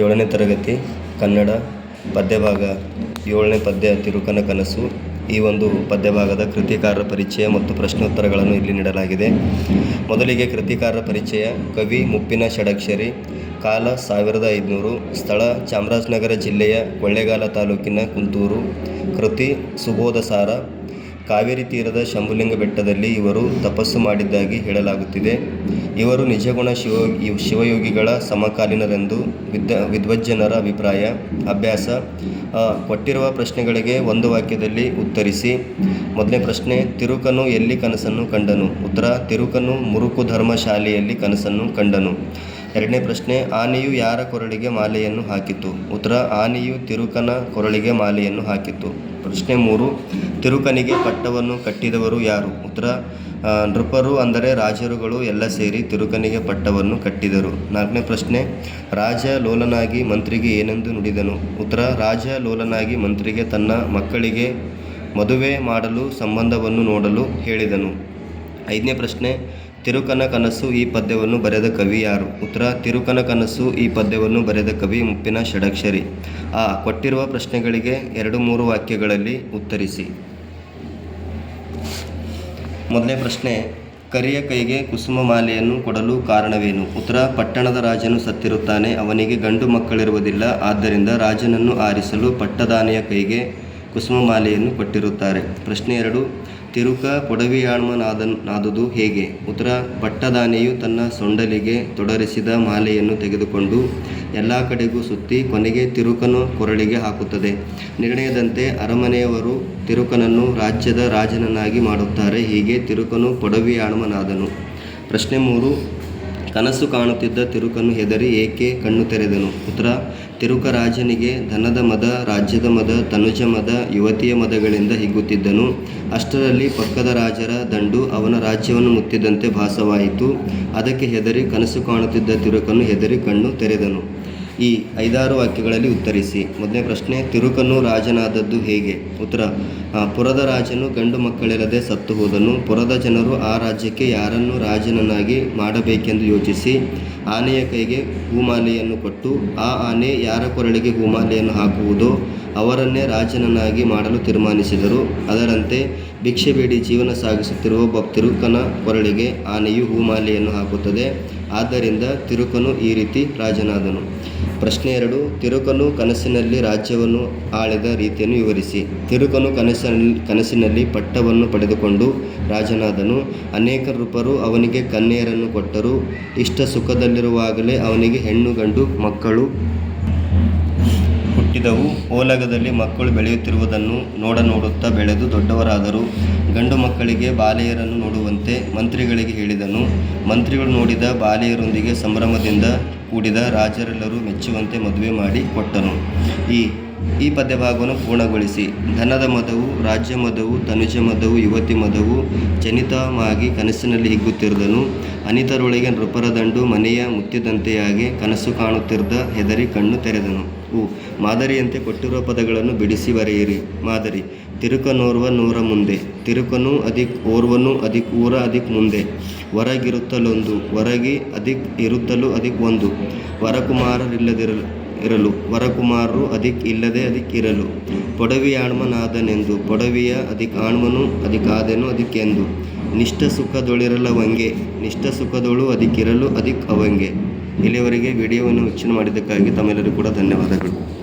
ಏಳನೇ ತರಗತಿ, ಕನ್ನಡ ಪದ್ಯಭಾಗ, ಏಳನೇ ಪದ್ಯ ತಿರುಕನ ಕನಸು. ಈ ಒಂದು ಪದ್ಯಭಾಗದ ಕೃತಿಕಾರರ ಪರಿಚಯ ಮತ್ತು ಪ್ರಶ್ನೋತ್ತರಗಳನ್ನು ಇಲ್ಲಿ ನೀಡಲಾಗಿದೆ. ಮೊದಲಿಗೆ ಕೃತಿಕಾರರ ಪರಿಚಯ, ಕವಿ ಮುಪ್ಪಿನ ಷಡಕ್ಷರಿ, ಕಾಲ ಸಾವಿರದ ಐದುನೂರು, ಸ್ಥಳ ಚಾಮರಾಜನಗರ ಜಿಲ್ಲೆಯ ಕೊಳ್ಳೇಗಾಲ ತಾಲೂಕಿನ ಕುಂತೂರು, ಕೃತಿ ಸುಬೋಧಸಾರ ಕಾವೇರಿ ತೀರದ ಶಂಭುಲಿಂಗ ಬೆಟ್ಟದಲ್ಲಿ ಇವರು ತಪಸ್ಸು ಮಾಡಿದ್ದಾಗಿ ಹೇಳಲಾಗುತ್ತಿದೆ. ಇವರು ನಿಜಗುಣ ಶಿವ ಶಿವಯೋಗಿಗಳ ಸಮಕಾಲೀನರೆಂದು ವಿದ್ಯ ವಿದ್ವಜ್ಜನರ ಅಭಿಪ್ರಾಯ, ಅಭ್ಯಾಸ ಕೊಟ್ಟಿರುವ ಪ್ರಶ್ನೆಗಳಿಗೆ ಒಂದು ವಾಕ್ಯದಲ್ಲಿ ಉತ್ತರಿಸಿ, ಮೊದಲನೇ ಪ್ರಶ್ನೆ, ತಿರುಕನು ಎಲ್ಲಿ ಕನಸನ್ನು ಕಂಡನು? ಉತ್ತರ, ತಿರುಕನು ಮುರುಕು ಧರ್ಮಶಾಲೆಯಲ್ಲಿ ಕನಸನ್ನು ಕಂಡನು. ಎರಡನೇ ಪ್ರಶ್ನೆ, ಆನೆಯು ಯಾರ ಕೊರಳಿಗೆ ಮಾಲೆಯನ್ನು ಹಾಕಿತು? ಉತ್ತರ, ಆನೆಯು ತಿರುಕನ ಕೊರಳಿಗೆ ಮಾಲೆಯನ್ನು ಹಾಕಿತು. ಪ್ರಶ್ನೆ ಮೂರು ತಿರುಕನಿಗೆ ಪಟ್ಟವನ್ನು ಕಟ್ಟಿದವರು ಯಾರು? ಉತ್ತರ ನೃಪರು ಅಂದರೆ ರಾಜರುಗಳು ಎಲ್ಲ ಸೇರಿ ತಿರುಕನಿಗೆ ಪಟ್ಟವನ್ನು ಕಟ್ಟಿದರು. ನಾಲ್ಕನೇ ಪ್ರಶ್ನೆ ರಾಜ ಲೋಲನಾಗಿ ಮಂತ್ರಿಗೆ ಏನೆಂದು ನುಡಿದನು? ಉತ್ತರ ರಾಜ ಲೋಲನಾಗಿ ಮಂತ್ರಿಗೆ ತನ್ನ ಮಕ್ಕಳಿಗೆ ಮದುವೆ ಮಾಡಲು ಸಂಬಂಧವನ್ನು ನೋಡಲು ಹೇಳಿದನು. ಐದನೇ ಪ್ರಶ್ನೆ, ತಿರುಕನ ಕನಸು ಈ ಪದ್ಯವನ್ನು ಬರೆದ ಕವಿ ಯಾರು? ಉತ್ತರ, ತಿರುಕನ ಕನಸು ಈ ಪದ್ಯವನ್ನು ಬರೆದ ಕವಿ ಮುಪ್ಪಿನ ಷಡಕ್ಷರಿ. ಆ, ಕೊಟ್ಟಿರುವ ಪ್ರಶ್ನೆಗಳಿಗೆ ಎರಡು ಮೂರು ವಾಕ್ಯಗಳಲ್ಲಿ ಉತ್ತರಿಸಿ. ಮೊದಲನೇ ಪ್ರಶ್ನೆ, ಕರಿಯ ಕೈಗೆ ಕುಸುಮ ಮಾಲೆಯನ್ನು ಕೊಡಲು ಕಾರಣವೇನು? ಉತ್ತರ, ಪಟ್ಟಣದ ರಾಜನು ಸತ್ತಿರುತ್ತಾನೆ, ಅವನಿಗೆ ಗಂಡು ಮಕ್ಕಳಿರುವುದಿಲ್ಲ, ಆದ್ದರಿಂದ ರಾಜನನ್ನು ಆರಿಸಲು ಪಟ್ಟದಾನೆಯ ಕೈಗೆ ಕುಸುಮ ಮಾಲೆಯನ್ನು ಕೊಟ್ಟಿರುತ್ತಾರೆ. ಪ್ರಶ್ನೆ ಎರಡು, ತಿರುಕ ಪೊಡವಿಯಾಣ್ಮನಾದ ನಾದುದು ಹೇಗೆ? ಉತ್ತರ, ಪಟ್ಟದಾನೆಯು ತನ್ನ ಸೊಂಡಲಿಗೆ ತೊಡರಿಸಿದ ಮಾಲೆಯನ್ನು ತೆಗೆದುಕೊಂಡು ಎಲ್ಲ ಕಡೆಗೂ ಸುತ್ತಿ ಕೊನೆಗೆ ತಿರುಕನು ಕೊರಳಿಗೆ ಹಾಕುತ್ತದೆ. ನಿರ್ಣಯದಂತೆ ಅರಮನೆಯವರು ತಿರುಕನನ್ನು ರಾಜ್ಯದ ರಾಜನನ್ನಾಗಿ ಮಾಡುತ್ತಾರೆ. ಹೀಗೆ ತಿರುಕನು ಪೊಡವಿಯಾಣ್ಮನಾದನು ಪ್ರಶ್ನೆ ಮೂರು, ಕನಸು ಕಾಣುತ್ತಿದ್ದ ತಿರುಕನು ಹೆದರಿ ಏಕೆ ಕಣ್ಣು ತೆರೆದನು? ಉತ್ತರ ತಿರುಕ ರಾಜನಿಗೆ ಧನದ ಮದ, ರಾಜ್ಯದ ಮದ, ತನುಜ ಮದ, ಯುವತಿಯ ಮದಗಳಿಂದ ಹಿಗ್ಗುತ್ತಿದ್ದನು. ಅಷ್ಟರಲ್ಲಿ ಪಕ್ಕದ ರಾಜರ ದಂಡು ಅವನ ರಾಜ್ಯವನ್ನು ಮುತ್ತಿದಂತೆ ಭಾಸವಾಯಿತು. ಅದಕ್ಕೆ ಹೆದರಿ ಕನಸು ಕಾಣುತ್ತಿದ್ದ ತಿರುಕನ್ನು ಹೆದರಿ ಕಣ್ಣು ತೆರೆದನು. ಈ ಐದಾರು ವಾಕ್ಯಗಳಲ್ಲಿ ಉತ್ತರಿಸಿ. ಮೊದಲನೇ ಪ್ರಶ್ನೆ, ತಿರುಕನು ರಾಜನಾದದ್ದು ಹೇಗೆ? ಉತ್ತರ ಪುರದ ರಾಜನು ಗಂಡು ಮಕ್ಕಳಿಲ್ಲದೆ ಸತ್ತು ಹೋದನು. ಪುರದ ಜನರು ಆ ರಾಜ್ಯಕ್ಕೆ ಯಾರನ್ನು ರಾಜನನ್ನಾಗಿ ಮಾಡಬೇಕೆಂದು ಯೋಚಿಸಿ, ಆನೆಯ ಕೈಗೆ ಹೂಮಾಲೆಯನ್ನು ಕೊಟ್ಟು, ಆ ಆನೆ ಯಾರ ಕೊರಳಿಗೆ ಹೂಮಾಲೆಯನ್ನು ಹಾಕುವುದೋ ಅವರನ್ನೇ ರಾಜನನ್ನಾಗಿ ಮಾಡಲು ತೀರ್ಮಾನಿಸಿದರು. ಅದರಂತೆ, ಭಿಕ್ಷೆ ಬೇಡಿ ಜೀವನ ಸಾಗಿಸುತ್ತಿರುವ ಒಬ್ಬ ತಿರುಕನ ಕೊರಳಿಗೆ ಆನೆಯು ಹೂಮಾಲೆಯನ್ನು ಹಾಕುತ್ತದೆ. ಆದ್ದರಿಂದ ತಿರುಕನು ಈ ರೀತಿ ರಾಜನಾದನು. ಪ್ರಶ್ನೆ ಎರಡು ತಿರುಕನು ಕನಸಿನಲ್ಲಿ ರಾಜ್ಯವನ್ನು ಆಳಿದ ರೀತಿಯನ್ನು ವಿವರಿಸಿ. ತಿರುಕನು ಕನಸಿನಲ್ಲಿ ಕನಸಿನಲ್ಲಿ ಪಟ್ಟವನ್ನು ಪಡೆದುಕೊಂಡು ರಾಜನಾದನು ಅನೇಕ ರೂಪರು ಅವನಿಗೆ ಕನ್ಯೆಯರನ್ನು ಕೊಟ್ಟರು. ಇಷ್ಟ ಸುಖದಲ್ಲಿರುವಾಗಲೇ ಅವನಿಗೆ ಹೆಣ್ಣು, ಗಂಡು, ಮಕ್ಕಳು ಹುಟ್ಟಿದವು. ಓಲಗದಲ್ಲಿ ಮಕ್ಕಳು ಬೆಳೆಯುತ್ತಿರುವುದನ್ನು ನೋಡ ನೋಡುತ್ತಾ ಬೆಳೆದು ದೊಡ್ಡವರಾದರು. ಗಂಡು ಮಕ್ಕಳಿಗೆ ಬಾಲೆಯರನ್ನು ನೋಡುವಂತೆ ಮಂತ್ರಿಗಳಿಗೆ ಹೇಳಿದನು. ಮಂತ್ರಿಗಳು ನೋಡಿದ ಬಾಲೆಯರೊಂದಿಗೆ ಸಂಭ್ರಮದಿಂದ ಕೂಡಿದ ರಾಜರೆಲ್ಲರೂ ಮೆಚ್ಚುವಂತೆ ಮದುವೆ ಮಾಡಿ ಕೊಟ್ಟನು. ಈ ಈ ಪದ್ಯಭಾಗವನ್ನು ಪೂರ್ಣಗೊಳಿಸಿ. ಧನದ ಮದವು ರಾಜ್ಯ ಮದವು ತನುಜ ಮದವು ಯುವತಿ ಮದವು ಜನಿತವಾಗಿ ಕನಸಿನಲ್ಲಿ ಹಿಗ್ಗುತ್ತಿರುವುದನು ಅನಿತರೊಳಗೆ ನೃಪರ ದಂಡು ಮನೆಯ ಮುತ್ತಿದಂತೆಯಾಗಿ ಕನಸು ಕಾಣುತ್ತಿದ್ದ ಹೆದರಿ ಕಣ್ಣು ತೆರೆದನು. ಉ ಮಾದರಿಯಂತೆ ಕೊಟ್ಟಿರುವ ಪದಗಳನ್ನು ಬಿಡಿಸಿ ಬರೆಯಿರಿ. ಮಾದರಿ, ತಿರುಕನೋರ್ವ ನೂರ ಮುಂದೆ, ತಿರುಕನು ಅಧಿಕ್ ಓರ್ವನು ಅಧಿಕ್ ಊರ ಅಧಿಕ್ ಮುಂದೆ ಹೊರಗಿರುತ್ತಲೊಂದು ಹೊರಗಿ ಅಧಿಕ್ ಇರುತ್ತಲೂ ಅಧಿಕ್ ಒಂದು, ವರಕುಮಾರರಿಲ್ಲದಿರಲು ಇರಲು. ವರಕುಮಾರರು ಅದಿಕ್ ಇಲ್ಲದೆ ಅದಿಕ್ ಇರಲು. ಪೊಡವಿಯಾಣ್ಮನಾದನೆಂದು ಪೊಡವಿಯ ಅದಿಕ್ ಆಣ್ಮನು ಅದಿಕಾದೆನು ಅದಿಕ್ಕೆಂದು ನಿಷ್ಠ ಸುಖದೊಳಿರಲವಂಗೆ ನಿಷ್ಠ ಸುಖದೊಳು ಅದಿಕ್ಕಿರಲು ಅದಿಕ್ ಅವಂಗೆ. ಇಲ್ಲಿಯವರೆಗೆ ವಿಡಿಯೋವನ್ನು ವೀಕ್ಷಣೆ ಮಾಡಿದ್ದಕ್ಕಾಗಿ ತಮ್ಮೆಲ್ಲರಿಗೂ ಕೂಡ ಧನ್ಯವಾದಗಳು.